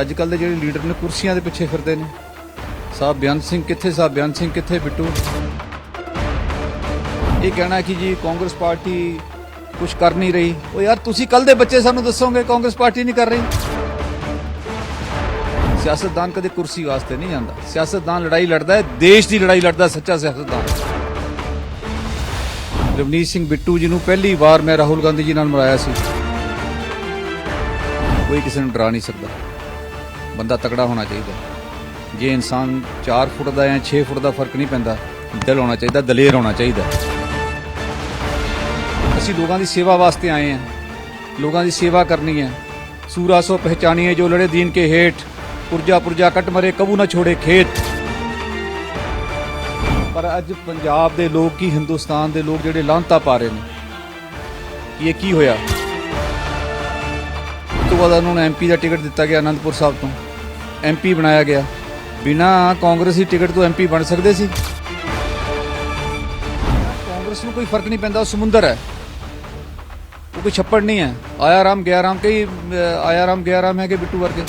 ਅੱਜ ਕੱਲ ਦੇ ਜਿਹੜੇ ਲੀਡਰ ਨੇ ਕੁਰਸੀਆਂ ਦੇ ਪਿੱਛੇ ਫਿਰਦੇ ਨੇ। ਸਾਹਿਬ ਬਿਆਨ ਸਿੰਘ ਕਿੱਥੇ ਸਾਹਿਬ ਬਿਆਨ ਸਿੰਘ ਕਿੱਥੇ, ਬਿੱਟੂ? ਇਹ ਕਹਿਣਾ ਕਿ ਜੀ ਕਾਂਗਰਸ ਪਾਰਟੀ ਕੁਝ ਕਰ ਨਹੀਂ ਰਹੀ। ਉਹ ਯਾਰ ਤੁਸੀਂ ਕੱਲ ਦੇ ਬੱਚੇ ਸਾਨੂੰ ਦੱਸੋਗੇ ਕਾਂਗਰਸ ਪਾਰਟੀ ਨਹੀਂ ਕਰ ਰਹੀ? ਸਿਆਸਤਦਾਨ ਕਦੇ ਕੁਰਸੀ ਵਾਸਤੇ ਨਹੀਂ ਜਾਂਦਾ। ਸਿਆਸਤਦਾਨ ਲੜਾਈ ਲੜਦਾ ਹੈ, ਦੇਸ਼ ਦੀ ਲੜਾਈ ਲੜਦਾ ਸੱਚਾ ਸਿਆਸਤਦਾਨ। ਰਵਨੀਤ ਸਿੰਘ ਬਿੱਟੂ ਜੀ ਨੂੰ ਪਹਿਲੀ ਵਾਰ ਮੈਂ ਰਾਹੁਲ ਗਾਂਧੀ ਜੀ ਨਾਲ ਮਿਲਾਇਆ ਸੀ। ਕੋਈ ਕਿਸੇ ਨੂੰ ਡਰਾ ਨਹੀਂ ਸਕਦਾ। ਬੰਦਾ ਤਕੜਾ ਹੋਣਾ ਚਾਹੀਦਾ। ਜੇ ਇਨਸਾਨ 4 ਫੁੱਟ ਦਾ ਜਾਂ 6 ਫੁੱਟ ਦਾ ਫ਼ਰਕ ਨਹੀਂ ਪੈਂਦਾ, ਦਿਲ ਹੋਣਾ ਚਾਹੀਦਾ, ਦਲੇਰ ਹੋਣਾ ਚਾਹੀਦਾ। ਅਸੀਂ ਲੋਕਾਂ ਦੀ ਸੇਵਾ ਵਾਸਤੇ ਆਏ ਹਾਂ, ਲੋਕਾਂ ਦੀ ਸੇਵਾ ਕਰਨੀ ਹੈ। ਸੂਰਾ ਸੋ ਪਹਿਚਾਨੀਏ ਜੋ ਲੜੇ ਦੀਨ ਕੇ ਹੇਠ, ਪੁਰਜਾ ਪੁਰਜਾ ਕਟ ਮਰੇ ਕਬੂ ਨਾ ਛੋੜੇ ਖੇਤ। ਪਰ ਅੱਜ ਪੰਜਾਬ ਦੇ ਲੋਕ ਕੀ ਹਿੰਦੁਸਤਾਨ ਦੇ ਲੋਕ ਜਿਹੜੇ ਲਾਂਤਾ ਪਾ ਰਹੇ ਨੇ ਕਿ ਇਹ ਕੀ ਹੋਇਆ? ਤੋਂ ਬਾਅਦ ਉਹਨਾਂ ਐਮਪੀ ਦਾ ਟਿਕਟ ਦਿੱਤਾ ਗਿਆ ਅਨੰਦਪੁਰ ਸਾਹਿਬ ਤੋਂ। ਐਮਪੀ ਬਣਾਇਆ ਗਿਆ। ਬਿਨਾ ਕਾਂਗਰਸੀ ਟਿਕਟ ਤੋਂ ਐਮਪੀ ਬਣ ਸਕਦੇ ਸੀ। ਕਾਂਗਰਸ ਨੂੰ ਕੋਈ ਫ਼ਰਕ ਨਹੀਂ ਪੈਂਦਾ, ਉਹ ਸਮੁੰਦਰ ਹੈ। ਉਹ ਕੋਈ ਛੱਪੜ ਨਹੀਂ ਹੈ। ਆਇਆ ਰਾਮ ਗਿਆ ਰਾਮ ਕਈ ਆਇਆ ਰਾਮ ਗਿਆ ਰਾਮ ਹੈ ਕਿ ਬਿੱਟੂ ਵਰਗੇ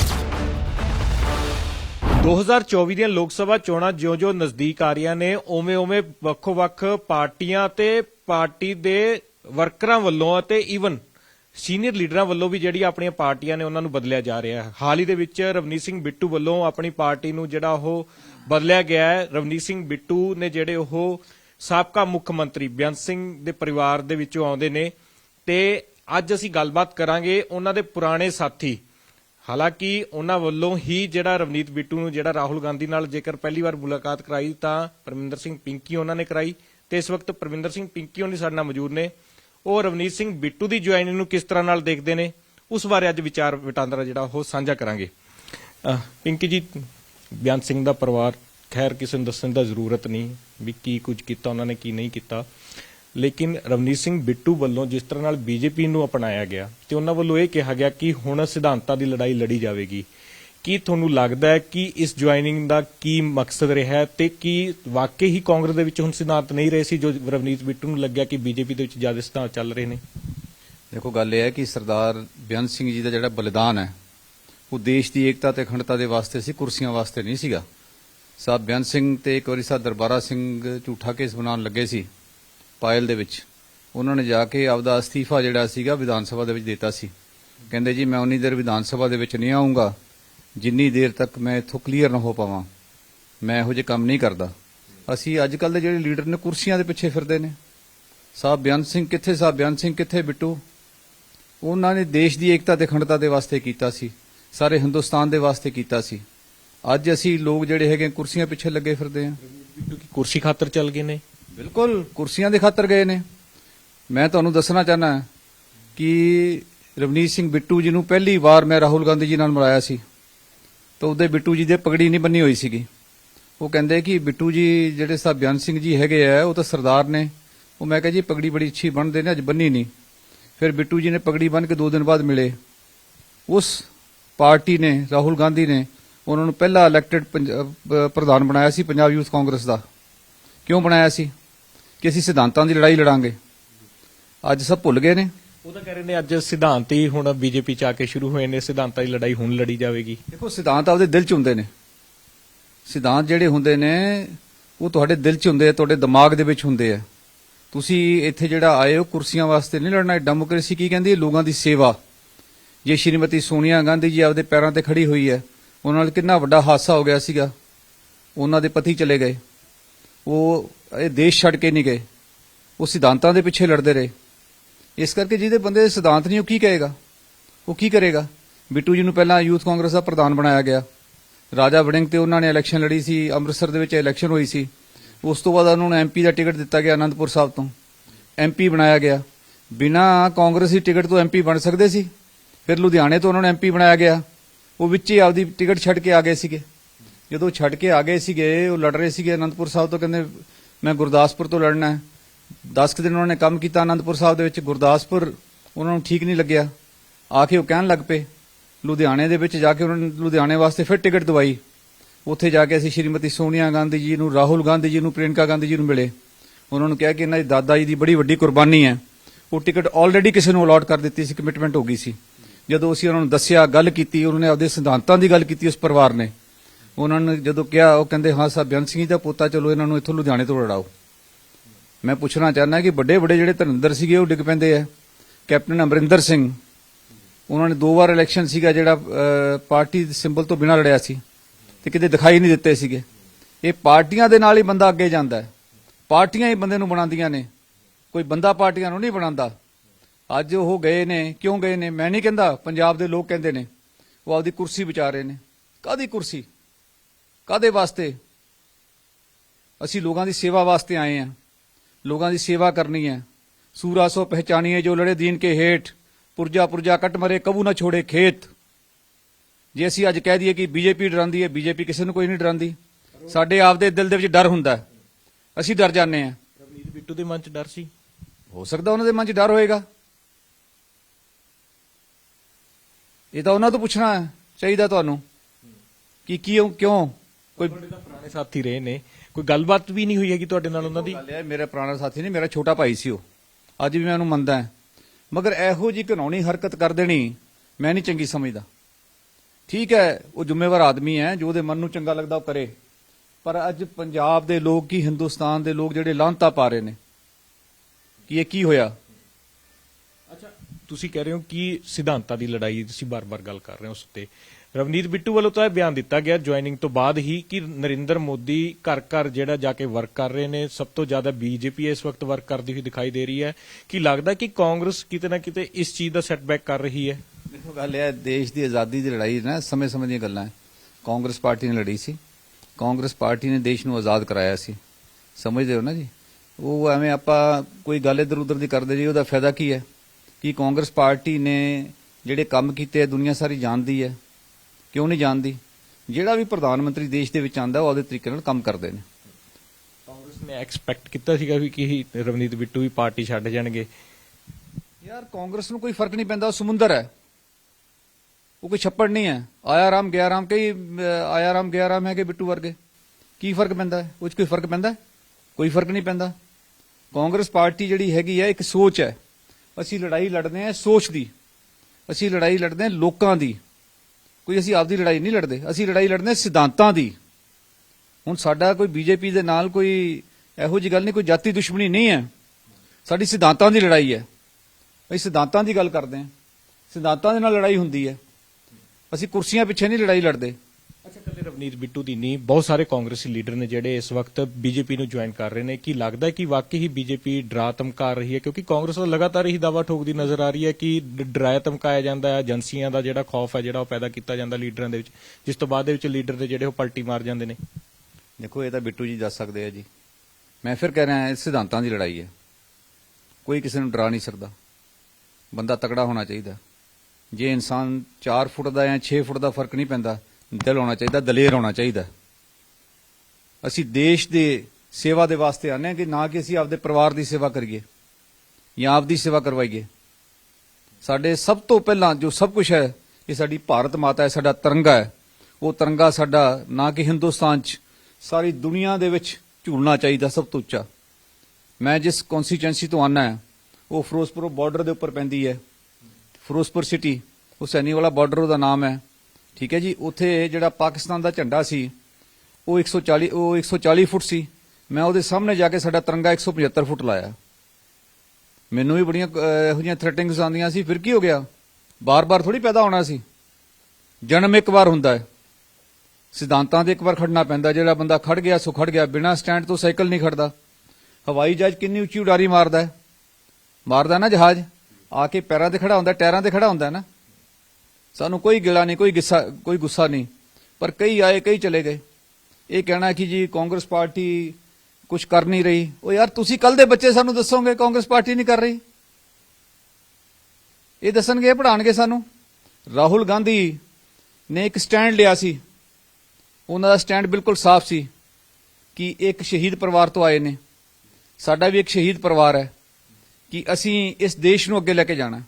2024 ਦੀਆਂ ਲੋਕ ਸਭਾ ਚੋਣਾਂ ਜਿਉਂ-ਜਿਉਂ ਨਜ਼ਦੀਕ ਆ ਰਹੀਆਂ ਨੇ, ਉਵੇਂ-ਉਵੇਂ ਵੱਖੋ-ਵੱਖ ਪਾਰਟੀਆਂ ਤੇ ਪਾਰਟੀ ਦੇ ਵਰਕਰਾਂ ਵੱਲੋਂ ਅਤੇ ਈਵਨ ਸੀਨੀਅਰ ਲੀਡਰਾਂ ਵੱਲੋਂ ਵੀ ਜਿਹੜੀ ਆਪਣੀਆਂ ਪਾਰਟੀਆਂ ਨੇ ਉਹਨਾਂ ਨੂੰ ਬਦਲਿਆ ਜਾ ਰਿਹਾ ਹੈ। ਹਾਲ ਹੀ ਦੇ ਵਿੱਚ ਰਵਨੀਤ ਸਿੰਘ ਬਿੱਟੂ ਵੱਲੋਂ ਆਪਣੀ ਪਾਰਟੀ ਨੂੰ ਜਿਹੜਾ ਉਹ ਬਦਲਿਆ ਗਿਆ ਹੈ। ਰਵਨੀਤ ਸਿੰਘ ਬਿੱਟੂ ਨੇ ਜਿਹੜੇ ਉਹ ਸਾਬਕਾ ਮੁੱਖ ਮੰਤਰੀ ਬੇਅੰਤ ਸਿੰਘ ਦੇ ਪਰਿਵਾਰ ਦੇ ਵਿੱਚੋਂ ਆਉਂਦੇ ਨੇ ਤੇ ਅੱਜ ਅਸੀਂ ਗੱਲਬਾਤ ਕਰਾਂਗੇ ਉਹਨਾਂ ਦੇ ਪੁਰਾਣੇ ਸਾਥੀ। ਹਾਲਾਂਕਿ ਉਹਨਾਂ ਵੱਲੋਂ ਹੀ ਜਿਹੜਾ ਰਵਨੀਤ ਬਿੱਟੂ ਨੂੰ ਜਿਹੜਾ ਰਾਹੁਲ ਗਾਂਧੀ ਨਾਲ ਜੇਕਰ ਪਹਿਲੀ ਵਾਰ ਮੁਲਾਕਾਤ ਕਰਾਈ ਤਾਂ ਪਰਮਿੰਦਰ ਸਿੰਘ ਪਿੰਕੀ ਉਹਨਾਂ ਨੇ ਕਰਾਈ ਤੇ ਇਸ ਵਕਤ ਪਰਮਿੰਦਰ ਸਿੰਘ ਪਿੰਕੀ ਹੋਣੀ ਸਾਡੇ ਨਾਲ ਮੌਜੂਦ ਨੇ। ਉਹ ਰਵਨੀਤ ਸਿੰਘ ਬਿੱਟੂ ਦੀ ਜੁਆਇਨਿੰਗ ਨੂੰ ਕਿਸ ਤਰ੍ਹਾਂ ਨਾਲ ਦੇਖਦੇ ਨੇ? ਉਸ ਬਾਰੇ ਅੱਜ ਵਿਚਾਰ ਵਟਾਂਦਰਾ ਜਿਹੜਾ ਉਹ ਸਾਂਝਾ ਕਰਾਂਗੇ। ਅਹ, ਪਿੰਕੀ ਜੀ ਬਿਆਨ ਸਿੰਘ ਦਾ ਪਰਿਵਾਰ ਖੈਰ ਕਿਸੇ ਨੂੰ ਦੱਸਣ ਦਾ ਜ਼ਰੂਰਤ ਨਹੀਂ ਵੀ ਕੀ ਕੁਝ ਕੀਤਾ ਉਹਨਾਂ ਨੇ ਕੀ ਨਹੀਂ ਕੀਤਾ। ਲੇਕਿਨ ਰਵਨੀਤ ਸਿੰਘ ਬਿੱਟੂ ਵੱਲੋਂ ਜਿਸ ਤਰ੍ਹਾਂ ਨਾਲ ਬੀਜੇਪੀ ਨੂੰ ਅਪਣਾਇਆ ਗਿਆ ਤੇ ਉਹਨਾਂ ਵੱਲੋਂ ਇਹ ਕਿਹਾ ਗਿਆ ਕਿ ਹੁਣ ਸਿਧਾਂਤਾਂ ਦੀ ਲੜਾਈ ਲੜੀ ਜਾਵੇਗੀ। ਕੀ ਤੁਹਾਨੂੰ ਲੱਗਦਾ ਹੈ ਕਿ ਇਸ ਜੁਆਇਨਿੰਗ ਦਾ ਕੀ ਮਕਸਦ ਰਿਹਾ ਹੈ ਤੇ ਕੀ ਵਾਕਈ ਹੀ ਕਾਂਗਰਸ ਦੇ ਵਿੱਚ ਹੁਣ ਸਿਧਾਂਤ ਨਹੀਂ ਰਹੇ ਸੀ ਜੋ ਰਵਨੀਤ ਬਿੱਟੂ ਨੂੰ ਲੱਗਿਆ ਕਿ ਬੀਜੇਪੀ ਦੇ ਵਿੱਚ ਜ਼ਿਆਦਾ ਸਿਧਾਂਤ ਚੱਲ ਰਹੇ ਨੇ? ਦੇਖੋ, ਗੱਲ ਇਹ ਹੈ ਕਿ ਸਰਦਾਰ ਬਿਆਨ ਸਿੰਘ ਜੀ ਦਾ ਜਿਹੜਾ ਬਲੀਦਾਨ ਹੈ, ਉਹ ਦੇਸ਼ ਦੀ ਏਕਤਾ ਤੇ ਅਖੰਡਤਾ ਦੇ ਵਾਸਤੇ ਸੀ, ਕੁਰਸੀਆਂ ਵਾਸਤੇ ਨਹੀਂ ਸੀਗਾ। ਸਾਹਿਬ ਬਿਆਨ ਸਿੰਘ ਤੇ ਇੱਕ ਵਾਰੀ ਸਾਹਿਬ ਦਰਬਾਰਾ ਸਿੰਘ ਝੂਠਾ ਕੇਸ ਬਣਾਉਣ ਲੱਗੇ ਸੀ, ਪਾਇਲ ਦੇ ਵਿੱਚ। ਉਹਨਾਂ ਨੇ ਜਾ ਕੇ ਆਪਦਾ ਅਸਤੀਫਾ ਜਿਹੜਾ ਸੀਗਾ ਵਿਧਾਨ ਸਭਾ ਦੇ ਵਿੱਚ ਦਿੱਤਾ ਸੀ। ਕਹਿੰਦੇ ਜੀ, ਮੈਂ ਉਨੀ ਦੇਰ ਵਿਧਾਨ ਸਭਾ ਦੇ ਵਿੱਚ ਨਹੀਂ ਆਉਂਗਾ ਜਿੰਨੀ ਦੇਰ ਤੱਕ ਮੈਂ ਇੱਥੋਂ ਕਲੀਅਰ ਨਾ ਹੋ ਪਾਵਾਂ ਮੈਂ ਇਹੋ ਜਿਹੇ ਕੰਮ ਨਹੀਂ ਕਰਦਾ। ਅਸੀਂ ਅੱਜ ਕੱਲ ਦੇ ਜਿਹੜੇ ਲੀਡਰ ਨੇ ਕੁਰਸੀਆਂ ਦੇ ਪਿੱਛੇ ਫਿਰਦੇ ਨੇ। ਸਾਹਿਬ ਬਿਆਨ ਸਿੰਘ ਕਿੱਥੇ ਸਾਹਿਬ ਬਿਆਨ ਸਿੰਘ ਕਿੱਥੇ ਬਿੱਟੂ? ਉਹਨਾਂ ਨੇ ਦੇਸ਼ ਦੀ ਏਕਤਾ ਤੇ ਅਖੰਡਤਾ ਦੇ ਵਾਸਤੇ ਕੀਤਾ ਸੀ ਸਾਰੇ ਹਿੰਦੁਸਤਾਨ ਦੇ ਵਾਸਤੇ ਕੀਤਾ ਸੀ। ਅੱਜ ਅਸੀਂ ਲੋਕ ਜਿਹੜੇ ਹੈਗੇ ਕੁਰਸੀਆਂ ਪਿੱਛੇ ਲੱਗੇ ਫਿਰਦੇ ਹਾਂ। ਬਿੱਟੂ ਕੀ ਕੁਰਸੀ ਖਾਤਰ ਚੱਲ ਗਏ ਨੇ। ਬਿਲਕੁਲ ਕੁਰਸੀਆਂ ਦੇ ਖਾਤਰ ਗਏ ਨੇ। ਮੈਂ ਤੁਹਾਨੂੰ ਦੱਸਣਾ ਚਾਹਨਾ ਕਿ ਰਵਨੀਤ ਸਿੰਘ ਬਿੱਟੂ ਜੀ ਨੂੰ ਪਹਿਲੀ ਵਾਰ ਮੈਂ ਰਾਹੁਲ ਗਾਂਧੀ ਜੀ ਨਾਲ ਮਿਲਾਇਆ ਸੀ। ਤਾਂ ਉਹਦੇ ਬਿੱਟੂ ਜੀ ਦੇ ਪਗੜੀ ਨਹੀਂ ਬੰਨੀ ਹੋਈ ਸੀਗੀ। ਉਹ ਕਹਿੰਦੇ ਕਿ ਬਿੱਟੂ ਜੀ ਜਿਹੜੇ ਸਾਹਿਬ ਬਿਆਨ ਸਿੰਘ ਜੀ ਹੈਗੇ ਆ, ਉਹ ਤਾਂ ਸਰਦਾਰ ਨੇ। ਉਹ ਮੈਂ ਕਿਹਾ ਜੀ ਪਗੜੀ ਬੜੀ ਅੱਛੀ ਬੰਨਦੇ ਨੇ, ਅੱਜ ਬੰਨੀ ਨਹੀਂ। ਫਿਰ ਬਿੱਟੂ ਜੀ ਨੇ ਪਗੜੀ ਬੰਨ ਕੇ ਦੋ ਦਿਨ ਬਾਅਦ ਮਿਲੇ। ਉਸ ਪਾਰਟੀ ਨੇ, ਰਾਹੁਲ ਗਾਂਧੀ ਨੇ, ਉਹਨਾਂ ਨੂੰ ਪਹਿਲਾ ਇਲੈਕਟਿਡ ਪ੍ਰਧਾਨ ਬਣਾਇਆ ਸੀ ਪੰਜਾਬ ਯੂਥ ਕਾਂਗਰਸ ਦਾ। ਕਿਉਂ ਬਣਾਇਆ ਸੀ? ਕਿ ਅਸੀਂ ਸਿਧਾਂਤਾਂ ਦੀ ਲੜਾਈ ਲੜਾਂਗੇ। ਅੱਜ ਸਭ ਭੁੱਲ ਗਏ ਨੇ। ਉਹ ਤਾਂ ਕਹਿ ਰਹੇ ਨੇ ਅੱਜ ਸਿਧਾਂਤ ਹੀ ਹੁਣ ਬੀਜੇਪੀ ਚ ਆ ਕੇ ਸ਼ੁਰੂ ਹੋਏ ਨੇ, ਸਿਧਾਂਤਾਂ ਦੀ ਲੜਾਈ ਹੁਣ ਲੜੀ ਜਾਵੇਗੀ। ਦੇਖੋ, ਸਿਧਾਂਤ ਆਪਦੇ ਦਿਲ 'ਚ ਹੁੰਦੇ ਨੇ। ਸਿਧਾਂਤ ਜਿਹੜੇ ਹੁੰਦੇ ਨੇ, ਉਹ ਤੁਹਾਡੇ ਦਿਲ 'ਚ ਹੁੰਦੇ ਆ, ਤੁਹਾਡੇ ਦਿਮਾਗ ਦੇ ਵਿੱਚ ਹੁੰਦੇ ਆ। ਤੁਸੀਂ ਇੱਥੇ ਜਿਹੜਾ ਆਏ ਹੋ, ਕੁਰਸੀਆਂ ਵਾਸਤੇ ਨਹੀਂ ਲੜਨਾ ਡੈਮੋਕ੍ਰੇਸੀ ਕੀ ਕਹਿੰਦੀ ਹੈ? ਲੋਕਾਂ ਦੀ ਸੇਵਾ। ਜੇ ਸ਼੍ਰੀਮਤੀ ਸੋਨੀਆ ਗਾਂਧੀ ਜੀ ਆਪਦੇ ਪੈਰਾਂ ਤੇ ਖੜੀ ਹੋਈ ਹੈ, ਉਹਨਾਂ ਨਾਲ ਕਿੰਨਾ ਵੱਡਾ ਹਾਦਸਾ ਹੋ ਗਿਆ ਸੀਗਾ। ਉਹਨਾਂ ਦੇ ਪਤੀ ਚਲੇ ਗਏ। ਉਹ ਇਹ ਦੇਸ਼ ਛੱਡ ਕੇ ਨਹੀਂ ਗਏ। ਉਹ ਸਿਧਾਂਤਾਂ ਦੇ ਪਿੱਛੇ ਲੜਦੇ ਰਹੇ। ਇਸ ਕਰਕੇ ਜਿਹਦੇ ਬੰਦੇ ਦੇ ਸਿਧਾਂਤ ਨਹੀਂ, ਉਹ ਕੀ ਕਹੇਗਾ? ਉਹ ਕੀ ਕਰੇਗਾ? ਬਿੱਟੂ ਜੀ ਨੂੰ ਪਹਿਲਾਂ ਯੂਥ ਕਾਂਗਰਸ ਦਾ ਪ੍ਰਧਾਨ ਬਣਾਇਆ ਗਿਆ। ਰਾਜਾ ਵੜਿੰਗ ਤੇ ਉਹਨਾਂ ਨੇ ਇਲੈਕਸ਼ਨ ਲੜੀ ਸੀ, ਅੰਮ੍ਰਿਤਸਰ ਦੇ ਵਿੱਚ ਇਲੈਕਸ਼ਨ ਹੋਈ ਸੀ। ਉਸ ਤੋਂ ਬਾਅਦ ਉਹਨਾਂ ਨੂੰ ਐਮਪੀ ਦਾ ਟਿਕਟ ਦਿੱਤਾ ਗਿਆ, ਅਨੰਦਪੁਰ ਸਾਹਿਬ ਤੋਂ। ਐਮਪੀ ਬਣਾਇਆ ਗਿਆ। ਬਿਨਾ ਕਾਂਗਰਸੀ ਟਿਕਟ ਤੋਂ ਐਮਪੀ ਬਣ ਸਕਦੇ ਸੀ। ਫਿਰ ਲੁਧਿਆਣੇ ਤੋਂ ਉਹਨਾਂ ਨੂੰ ਐਮਪੀ ਬਣਾਇਆ ਗਿਆ। ਉਹ ਵਿੱਚ ਹੀ ਆਪਦੀ ਟਿਕਟ ਛੱਡ ਕੇ ਆ ਗਏ ਸੀਗੇ। ਜਦੋਂ ਛੱਡ ਕੇ ਆ ਗਏ ਸੀਗੇ, ਉਹ ਲੜ ਰਹੇ ਸੀਗੇ। ਅਨੰਦਪੁਰ ਸਾਹਿਬ ਤੋਂ ਕਹਿੰਦੇ, ਮੈਂ ਗੁਰਦਾਸਪੁਰ ਤੋਂ ਲੜਨਾ ਹੈ। 10 ਕੁ ਦਿਨ ਉਹਨਾਂ ਨੇ ਕੰਮ ਕੀਤਾ ਅਨੰਦਪੁਰ ਸਾਹਿਬ ਦੇ ਵਿੱਚ, ਗੁਰਦਾਸਪੁਰ, ਉਹਨਾਂ ਨੂੰ ਠੀਕ ਨਹੀਂ ਲੱਗਿਆ। ਆ ਕੇ ਉਹ ਕਹਿਣ ਲੱਗ ਪਏ, ਲੁਧਿਆਣੇ ਦੇ ਵਿੱਚ ਜਾ ਕੇ ਉਹਨਾਂ ਨੇ ਲੁਧਿਆਣੇ ਵਾਸਤੇ ਫਿਰ ਟਿਕਟ ਦਵਾਈ। ਉੱਥੇ ਜਾ ਕੇ ਅਸੀਂ ਸ਼੍ਰੀਮਤੀ ਸੋਨੀਆ ਗਾਂਧੀ ਜੀ ਨੂੰ, ਰਾਹੁਲ ਗਾਂਧੀ ਜੀ ਨੂੰ, ਪ੍ਰਿਯੰਕਾ ਗਾਂਧੀ ਜੀ ਨੂੰ ਮਿਲੇ। ਉਹਨਾਂ ਨੂੰ ਕਿਹਾ ਕਿ ਇਹਨਾਂ ਦੇ ਦਾਦਾ ਜੀ ਦੀ ਬੜੀ ਵੱਡੀ ਕੁਰਬਾਨੀ ਹੈ। ਉਹ ਟਿਕਟ ਆਲਰੇਡੀ ਕਿਸੇ ਨੂੰ ਅਲਾਟ ਕਰ ਦਿੱਤੀ ਸੀ ਕਮਿਟਮੈਂਟ ਹੋ ਗਈ ਸੀ। ਜਦੋਂ ਅਸੀਂ ਉਹਨਾਂ ਨੂੰ ਦੱਸਿਆ, ਗੱਲ ਕੀਤੀ, ਉਹਨਾਂ ਨੇ ਆਪਦੇ ਸਿਧਾਂਤਾਂ ਦੀ ਗੱਲ ਕੀਤੀ ਉਸ ਪਰਿਵਾਰ ਨੇ। ਉਹਨਾਂ ਨੇ ਜਦੋਂ ਕਿਹਾ, ਉਹ ਕਹਿੰਦੇ, ਹਾਂ ਸਾਹਿਬ, ਬੇਅੰਤ ਸਿੰਘ ਜੀ ਦਾ ਪੋਤਾ, ਚਲੋ ਇਹਨਾਂ ਨੂੰ ਇੱਥੋਂ ਲੁਧਿਆਣੇ ਤੋਂ ਲੜਾਓ। ਮੈਂ ਪੁੱਛਣਾ ਚਾਹੁੰਦਾ ਕਿ ਵੱਡੇ ਵੱਡੇ ਜਿਹੜੇ ਧਰਮਿੰਦਰ ਸੀਗੇ ਉਹ ਡਿੱਗ ਪੈਂਦੇ ਆ। ਕੈਪਟਨ ਅਮਰਿੰਦਰ ਸਿੰਘ, ਉਹਨਾਂ ਨੇ ਦੋ ਵਾਰ ਇਲੈਕਸ਼ਨ ਸੀਗਾ ਜਿਹੜਾ ਪਾਰਟੀ ਦੇ ਸਿੰਬਲ ਤੋਂ ਬਿਨਾਂ ਲੜਿਆ ਸੀ ਤੇ ਕਿਤੇ ਦਿਖਾਈ ਨਹੀਂ ਦਿੱਤੇ ਸੀਗੇ। ਇਹ ਪਾਰਟੀਆਂ ਦੇ ਨਾਲ ਹੀ ਬੰਦਾ ਅੱਗੇ ਜਾਂਦਾ ਹੈ। ਪਾਰਟੀਆਂ ਹੀ ਬੰਦੇ ਨੂੰ ਬਣਾਉਂਦੀਆਂ ਨੇ। ਕੋਈ ਬੰਦਾ ਪਾਰਟੀਆਂ ਨੂੰ ਨਹੀਂ ਬਣਾਉਂਦਾ। ਅੱਜ ਉਹ ਗਏ ਨੇ, ਕਿਉਂ ਗਏ ਨੇ? ਮੈਂ ਨਹੀਂ ਕਹਿੰਦਾ, ਪੰਜਾਬ ਦੇ ਲੋਕ ਕਹਿੰਦੇ ਨੇ, ਉਹ ਆਪਦੀ ਕੁਰਸੀ ਬਚਾ ਰਹੇ ਨੇ। ਕਾਦੀ ਕੁਰਸੀ? ਕਾਦੇ ਵਾਸਤੇ? ਅਸੀਂ ਲੋਕਾਂ ਦੀ ਸੇਵਾ ਵਾਸਤੇ ਆਏ ਹਾਂ। ਲੋਕਾਂ ਦੀ ਸੇਵਾ ਕਰਨੀ ਹੈ। ਸੂਰਾ ਸੋ ਪਹਿਚਾਨੀਏ ਜੋ ਲੜੇ ਦੀਨ ਕੇ ਹੇਠ। ਪੁਰਜਾ ਪੁਰਜਾ ਕਟ ਮਰੇ ਕਬੂ ਨਾ ਛੋੜੇ ਖੇਤ। ਜੇ ਅਸੀਂ ਅੱਜ ਕਹਿ ਦਈਏ ਕਿ ਬੀਜੇਪੀ ਡਰਾਉਂਦੀ ਹੈ ਬੀਜੇਪੀ ਕਿਸੇ ਨੂੰ ਕੋਈ ਨਹੀਂ ਡਰਾਉਂਦੀ ਸਾਡੇ ਆਪਦੇ ਦਿਲ ਦੇ ਵਿੱਚ ਡਰ ਹੁੰਦਾ। ਅਸੀਂ ਡਰ ਜਾਂਦੇ ਹਾਂ। ਰਵਨੀਤ ਬਿੱਟੂ ਦੇ ਮਨ 'ਚ ਡਰ ਸੀ? ਹੋ ਸਕਦਾ ਉਹਨਾਂ ਦੇ ਮਨ 'ਚ ਡਰ ਹੋਏਗਾ। ਇਹ ਤਾਂ ਉਹਨਾਂ ਤੋਂ ਪੁੱਛਣਾ ਚਾਹੀਦਾ ਤੁਹਾਨੂੰ ਕਿ ਕਿਉਂ ਕਿਉਂ? ਕੋਈ ਪੁਰਾਣੇ ਸਾਥੀ ਰਹੇ ਨੇ। ਕੋਈ ਗੱਲਬਾਤ ਵੀ ਨਹੀਂ ਹੋਈ ਹੈਗੀ ਤੁਹਾਡੇ ਨਾਲ ਉਹਨਾਂ ਦੀ? ਗੱਲ ਹੈ ਮੇਰਾ ਪੁਰਾਣਾ ਸਾਥੀ ਨਹੀਂ ਮੇਰਾ ਛੋਟਾ ਭਾਈ ਸੀ ਉਹ। ਅੱਜ ਵੀ ਮੈਂ ਉਹਨੂੰ ਮੰਨਦਾ ਹਾਂ। ਮਗਰ ਇਹੋ ਜੀ ਘਨੌਣੀ ਹਰਕਤ ਕਰ ਦੇਣੀ ਮੈਂ ਨਹੀਂ ਚੰਗੀ ਸਮਝਦਾ। ਠੀਕ ਹੈ ਉਹ ਜ਼ਿੰਮੇਵਾਰ ਆਦਮੀ ਹੈ ਜੋ ਉਹਦੇ ਮਨ ਨੂੰ ਚੰਗਾ ਲੱਗਦਾ ਉਹ ਕਰੇ। ਪਰ ਅੱਜ ਪੰਜਾਬ ਦੇ ਲੋਕ ਕੀ ਹਿੰਦੁਸਤਾਨ ਦੇ ਲੋਕ ਜਿਹੜੇ ਲਾਂਤਾ ਪਾ ਰਹੇ ਨੇ? ਕਿ ਇਹ ਕੀ ਹੋਇਆ? ਅੱਛਾ ਤੁਸੀਂ ਕਹਿ ਰਹੇ ਹੋ ਕਿ ਸਿਧਾਂਤਾਂ ਦੀ ਲੜਾਈ ਤੁਸੀਂ ਬਾਰ-ਬਾਰ ਗੱਲ ਕਰ ਰਹੇ ਹੋ ਉਸ ਉੱਤੇ। ਰਵਨੀਤ ਬਿੱਟੂ ਵੱਲੋਂ ਤਾਂ ਇਹ ਬਿਆਨ ਦਿੱਤਾ ਗਿਆ ਜੁਆਇਨਿੰਗ ਤੋਂ ਬਾਅਦ ਹੀ ਕਿ ਨਰਿੰਦਰ ਮੋਦੀ ਘਰ ਘਰ ਜਿਹੜਾ ਜਾ ਕੇ ਵਰਕ ਕਰ ਰਹੇ ਨੇ, ਸਭ ਤੋਂ ਜ਼ਿਆਦਾ ਬੀਜੇਪੀ ਇਸ ਵਕਤ ਵਰਕ ਕਰਦੀ ਹੋਈ ਦਿਖਾਈ ਦੇ ਰਹੀ ਹੈ। ਕਿ ਲੱਗਦਾ ਕਿ ਕਾਂਗਰਸ ਕਿਤੇ ਨਾ ਕਿਤੇ ਇਸ ਚੀਜ਼ ਦਾ ਸੈਟਬੈਕ ਕਰ ਰਹੀ ਹੈ? ਦੇਖੋ, ਗੱਲ ਇਹ ਦੇਸ਼ ਦੀ ਆਜ਼ਾਦੀ ਦੀ ਲੜਾਈ ਨਾ ਸਮੇਂ-ਸਮੇਂ ਦੀਆਂ ਗੱਲਾਂ ਹੈ। ਕਾਂਗਰਸ ਪਾਰਟੀ ਨੇ ਲੜੀ ਸੀ। ਕਾਂਗਰਸ ਪਾਰਟੀ ਨੇ ਦੇਸ਼ ਨੂੰ ਆਜ਼ਾਦ ਕਰਾਇਆ ਸੀ। ਸਮਝਦੇ ਹੋ ਨਾ ਜੀ? ਉਹ ਐਵੇਂ ਆਪਾਂ ਕੋਈ ਗੱਲ ਇਧਰ ਉਧਰ ਦੀ ਕਰਦੇ ਜੀ ਉਹਦਾ ਫਾਇਦਾ ਕੀ ਹੈ? ਕਿ ਕਾਂਗਰਸ ਪਾਰਟੀ ਨੇ ਜਿਹੜੇ ਕੰਮ ਕੀਤੇ ਦੁਨੀਆ ਸਾਰੀ ਜਾਣਦੀ ਹੈ। ਕਿਉਂ ਨਹੀਂ ਜਾਣਦੀ? ਜਿਹੜਾ ਵੀ ਪ੍ਰਧਾਨ ਮੰਤਰੀ ਦੇਸ਼ ਦੇ ਵਿੱਚ ਆਂਦਾ ਉਹ ਉਹਦੇ ਤਰੀਕੇ ਨਾਲ ਕੰਮ ਕਰਦੇ ਨੇ। ਕਾਂਗਰਸ ਨੇ ਐਕਸਪੈਕਟ ਕੀਤਾ ਸੀਗਾ ਵੀ ਕਿ ਰਵਨੀਤ ਬਿੱਟੂ ਵੀ ਪਾਰਟੀ ਛੱਡ ਜਾਣਗੇ। ਯਾਰ ਕਾਂਗਰਸ ਨੂੰ ਕੋਈ ਫ਼ਰਕ ਨਹੀਂ ਪੈਂਦਾ ਉਹ ਸਮੁੰਦਰ ਹੈ। ਉਹ ਕੋਈ ਛੱਪੜ ਨਹੀਂ ਹੈ। ਆਇਆ ਰਾਮ ਗਿਆ ਰਾਮ ਕਈ ਆਇਆ ਰਾਮ ਗਿਆ ਰਾਮ ਹੈ ਕਿ ਬਿੱਟੂ ਵਰਗੇ। ਕੀ ਫ਼ਰਕ ਪੈਂਦਾ ਹੈ? ਉਹ 'ਚ ਕੋਈ ਫ਼ਰਕ ਪੈਂਦਾ? ਕੋਈ ਫ਼ਰਕ ਨਹੀਂ ਪੈਂਦਾ। ਕਾਂਗਰਸ ਪਾਰਟੀ ਜਿਹੜੀ ਹੈਗੀ ਹੈ ਇੱਕ ਸੋਚ ਹੈ। ਅਸੀਂ ਲੜਾਈ ਲੜਦੇ ਹਾਂ ਸੋਚ ਦੀ। ਅਸੀਂ ਲੜਾਈ ਲੜਦੇ ਹਾਂ ਲੋਕਾਂ ਦੀ। ਕੋਈ ਅਸੀਂ ਆਪਦੀ ਲੜਾਈ ਨਹੀਂ ਲੜਦੇ। ਅਸੀਂ ਲੜਾਈ ਲੜਦੇ ਹਾਂ ਸਿਧਾਂਤਾਂ ਦੀ। ਹੁਣ ਸਾਡਾ ਕੋਈ ਬੀਜੇਪੀ ਦੇ ਨਾਲ ਕੋਈ ਇਹੋ ਜੀ ਗੱਲ ਨਹੀਂ, ਕੋਈ ਜਾਤੀ ਦੁਸ਼ਮਣੀ ਨਹੀਂ ਹੈ। ਸਾਡੀ ਸਿਧਾਂਤਾਂ ਦੀ ਲੜਾਈ ਹੈ। ਅਸੀਂ ਸਿਧਾਂਤਾਂ ਦੀ ਗੱਲ ਕਰਦੇ ਹਾਂ। ਸਿਧਾਂਤਾਂ ਦੇ ਨਾਲ ਲੜਾਈ ਹੁੰਦੀ ਹੈ। ਅਸੀਂ ਕੁਰਸੀਆਂ ਪਿੱਛੇ ਨਹੀਂ ਲੜਾਈ ਲੜਦੇ। ਰਵਨੀਤ ਬਿੱਟੂ ਦੀ ਨਹੀਂ, ਬਹੁਤ ਸਾਰੇ ਕਾਂਗਰਸੀ ਲੀਡਰ ਨੇ ਜਿਹੜੇ ਇਸ ਵਕਤ ਬੀਜੇਪੀ ਨੂੰ ਜੁਆਇਨ ਕਰ ਰਹੇ ਨੇ। ਕੀ ਲੱਗਦਾ ਹੈ ਕਿ ਵਾਕਈ ਹੀ ਬੀਜੇਪੀ ਡਰਾ ਧਮਕਾ ਰਹੀ ਹੈ? ਕਿਉਂਕਿ ਕਾਂਗਰਸ ਦਾ ਲਗਾਤਾਰ ਹੀ ਦਾਵਾ ਠੋਕਦੀ ਨਜ਼ਰ ਆ ਰਹੀ ਹੈ ਕਿ ਡਰਾਇਆ ਧਮਕਾਇਆ ਜਾਂਦਾ ਹੈ, ਏਜੰਸੀਆਂ ਦਾ ਜਿਹੜਾ ਖੌਫ ਹੈ, ਜਿਹੜਾ ਉਹ ਪੈਦਾ ਕੀਤਾ ਜਾਂਦਾ ਲੀਡਰਾਂ ਦੇ ਵਿੱਚ, ਜਿਸ ਤੋਂ ਬਾਅਦ ਦੇ ਵਿੱਚ ਲੀਡਰ ਦੇ ਜਿਹੜੇ ਉਹ ਪਲਟੀ ਮਾਰ ਜਾਂਦੇ ਨੇ। ਦੇਖੋ, ਇਹ ਤਾਂ ਬਿੱਟੂ ਜੀ ਦੱਸ ਸਕਦੇ ਆ ਜੀ। ਮੈਂ ਫਿਰ ਕਹਿ ਰਿਹਾ, ਇਹ ਸਿਧਾਂਤਾਂ ਦੀ ਲੜਾਈ ਹੈ। ਕੋਈ ਕਿਸੇ ਨੂੰ ਡਰਾ ਨਹੀਂ ਸਕਦਾ। ਬੰਦਾ ਤਕੜਾ ਹੋਣਾ ਚਾਹੀਦਾ। ਜੇ ਇਨਸਾਨ 4 ਫੁੱਟ ਦਾ ਜਾਂ 6 ਫੁੱਟ ਦਾ ਫ਼ਰਕ ਨਹੀਂ ਪੈਂਦਾ ਦਿਲ ਹੋਣਾ ਚਾਹੀਦਾ, ਦਲੇਰ ਹੋਣਾ ਚਾਹੀਦਾ। ਅਸੀਂ ਦੇਸ਼ ਦੇ ਸੇਵਾ ਦੇ ਵਾਸਤੇ ਆਨੇ ਹਾਂ ਕਿ ਨਾ ਕਿ ਅਸੀਂ ਆਪਦੇ ਪਰਿਵਾਰ ਦੀ ਸੇਵਾ ਕਰੀਏ ਜਾਂ ਆਪਦੀ ਸੇਵਾ ਕਰਵਾਈਏ। ਸਾਡੇ ਸਭ ਤੋਂ ਪਹਿਲਾਂ ਜੋ ਸਭ ਕੁਝ ਹੈ, ਇਹ ਸਾਡੀ ਭਾਰਤ ਮਾਤਾ ਹੈ, ਸਾਡਾ ਤਿਰੰਗਾ ਹੈ। ਉਹ ਤਿਰੰਗਾ ਸਾਡਾ ਨਾ ਕਿ ਹਿੰਦੁਸਤਾਨ 'ਚ, ਸਾਰੀ ਦੁਨੀਆ ਦੇ ਵਿੱਚ ਝੂਲਣਾ ਚਾਹੀਦਾ ਸਭ ਤੋਂ ਉੱਚਾ। ਮੈਂ ਜਿਸ ਕਨਸਟੀਚੁਐਂਸੀ ਤੋਂ ਆਨਾ ਹੈ, ਉਹ ਫਿਰੋਜ਼ਪੁਰ ਬਾਰਡਰ ਦੇ ਉੱਪਰ ਪੈਂਦੀ ਹੈ। ਫਿਰੋਜ਼ਪੁਰ ਸਿਟੀ ਉਹ ਸੈਨੀ ਵਾਲਾ ਬਾਰਡਰ ਉਹਦਾ ਨਾਮ ਹੈ। ਠੀਕ ਹੈ ਜੀ, ਉੱਥੇ ਜਿਹੜਾ ਪਾਕਿਸਤਾਨ ਦਾ ਝੰਡਾ ਸੀ, ਉਹ 140 ਉਹ 140 ਫੁੱਟ ਸੀ। ਮੈਂ ਉਹਦੇ ਸਾਹਮਣੇ ਜਾ ਕੇ ਸਾਡਾ ਤਿਰੰਗਾ 175 ਫੁੱਟ ਲਾਇਆ। ਮੈਨੂੰ ਵੀ ਬੜੀਆਂ ਇਹੋ ਜਿਹੀਆਂ ਥ੍ਰੈਟਿੰਗਸ ਆਉਂਦੀਆਂ ਸੀ। ਫਿਰ ਕੀ ਹੋ ਗਿਆ? ਬਾਰ-ਬਾਰ ਥੋੜੀ ਪੈਦਾ ਹੋਣਾ ਸੀ। ਜਨਮ ਇੱਕ ਵਾਰ ਹੁੰਦਾ ਹੈ। ਸਿਧਾਂਤਾਂ ਦੇ ਇੱਕ ਵਾਰ ਖੜਨਾ ਪੈਂਦਾ। ਜਿਹੜਾ ਬੰਦਾ ਖੜ ਗਿਆ, ਸੋ ਖੜ ਗਿਆ। ਬਿਨਾਂ ਸਟੈਂਡ ਤੋਂ ਸਾਈਕਲ ਨਹੀਂ ਖੜਦਾ। ਹਵਾਈ ਜਹਾਜ਼ ਕਿੰਨੀ ਉੱਚੀ ਉਡਾਰੀ ਮਾਰਦਾ ਹੈ। ਮਾਰਦਾ ਨਾ ਜਹਾਜ਼। ਆ ਕੇ ਪੈਰਾਂ ਤੇ ਖੜਾ ਹੁੰਦਾ, ਟਾਇਰਾਂ ਤੇ ਖੜਾ ਹੁੰਦਾ ਨਾ। ਸਾਨੂੰ ਕੋਈ ਗਿਲਾ ਨਹੀਂ, ਕੋਈ ਗਿੱਸਾ, ਕੋਈ ਗੁੱਸਾ ਨਹੀਂ। ਪਰ ਕਈ ਆਏ, ਕਈ ਚਲੇ ਗਏ। ਇਹ ਕਹਿਣਾ ਕਿ ਜੀ ਕਾਂਗਰਸ ਪਾਰਟੀ ਕੁਝ ਕਰ ਨਹੀਂ ਰਹੀ। ਉਹ ਯਾਰ ਤੁਸੀਂ ਕੱਲ ਦੇ ਬੱਚੇ ਸਾਨੂੰ ਦੱਸੋਗੇ ਕਾਂਗਰਸ ਪਾਰਟੀ ਨਹੀਂ ਕਰ ਰਹੀ? ਇਹ ਦੱਸਣਗੇ, ਇਹ ਪੜਾਣਗੇ ਸਾਨੂੰ। ਰਾਹੁਲ ਗਾਂਧੀ ਨੇ ਇੱਕ ਸਟੈਂਡ ਲਿਆ ਸੀ। ਉਹਨਾਂ ਦਾ ਸਟੈਂਡ ਬਿਲਕੁਲ ਸਾਫ਼ ਸੀ ਕਿ ਇੱਕ ਸ਼ਹੀਦ ਪਰਿਵਾਰ ਤੋਂ ਆਏ ਨੇ। ਸਾਡਾ ਵੀ ਇੱਕ ਸ਼ਹੀਦ ਪਰਿਵਾਰ ਹੈ ਕਿ ਅਸੀਂ ਇਸ ਦੇਸ਼ ਨੂੰ ਅੱਗੇ ਲੈ ਕੇ ਜਾਣਾ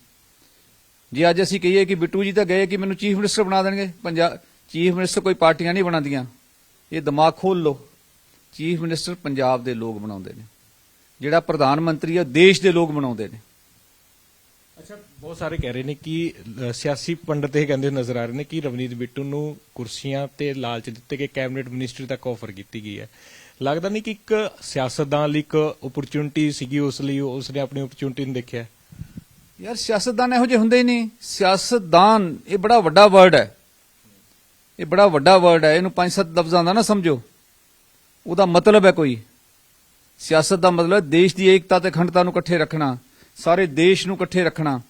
ਜੇ ਅੱਜ ਅਸੀਂ ਕਹੀਏ ਕਿ ਬਿੱਟੂ ਜੀ ਤਾਂ ਗਏ ਕਿ ਮੈਨੂੰ ਚੀਫ ਮਿਨਿਸਟਰ ਬਣਾ ਦੇਣਗੇ? ਪੰਜਾਬ ਚੀਫ ਮਿਨਿਸਟਰ ਕੋਈ ਪਾਰਟੀਆਂ ਨਹੀਂ ਬਣਾਉਂਦੀਆਂ। ਇਹ ਦਿਮਾਗ ਖੋਲ ਲਓ। ਚੀਫ ਮਿਨਿਸਟਰ ਪੰਜਾਬ ਦੇ ਲੋਕ ਬਣਾਉਂਦੇ ਨੇ। ਜਿਹੜਾ ਪ੍ਰਧਾਨ ਮੰਤਰੀ ਹੈ ਦੇਸ਼ ਦੇ ਲੋਕ ਬਣਾਉਂਦੇ ਨੇ। ਅੱਛਾ, ਬਹੁਤ ਸਾਰੇ ਕਹਿ ਰਹੇ ਨੇ ਕਿ ਸਿਆਸੀ ਪੰਡਤ ਇਹ ਕਹਿੰਦੇ ਨਜ਼ਰ ਆ ਰਹੇ ਨੇ ਕਿ ਰਵਨੀਤ ਬਿੱਟੂ ਨੂੰ ਕੁਰਸੀਆਂ ਤੇ ਲਾਲਚ ਦਿੱਤੇ ਗਏ, ਕੈਬਨਿਟ ਮਿਨਿਸਟਰੀ ਤੱਕ ਆਫਰ ਕੀਤੀ ਗਈ ਹੈ। ਲੱਗਦਾ ਨਹੀਂ ਕਿ ਇੱਕ ਸਿਆਸਤਦਾਨ ਲਈ ਇੱਕ ਓਪਰਚੁਨਿਟੀ ਸੀਗੀ, ਉਸ ਲਈ ਉਸਨੇ ਆਪਣੀ ਓਪਰਚੁਨਿਟੀ ਨੂੰ ਦੇਖਿਆ। ਯਾਰ ਸਿਆਸਤਦਾਨ ਇਹੋ ਜਿਹੇ ਹੁੰਦੇ ਹੀ ਨਹੀਂ। ਸਿਆਸਤਦਾਨ, ਇਹ ਬੜਾ ਵੱਡਾ ਵਰਡ ਹੈ। ਇਹ ਬੜਾ ਵੱਡਾ ਵਰਡ ਹੈ। ਇਹਨੂੰ ਪੰਜ ਸੱਤ ਲਫ਼ਜ਼ਾਂ ਦਾ ਨਾ ਸਮਝੋ। ਉਹਦਾ ਮਤਲਬ ਹੈ ਕੋਈ। ਸਿਆਸਤ ਦਾ ਮਤਲਬ ਹੈ ਦੇਸ਼ ਦੀ ਏਕਤਾ ਤੇ ਅਖੰਡਤਾ ਨੂੰ ਇਕੱਠੇ ਰੱਖਣਾ। ਸਾਰੇ ਦੇਸ਼ ਨੂੰ ਇਕੱਠੇ ਰੱਖਣਾ।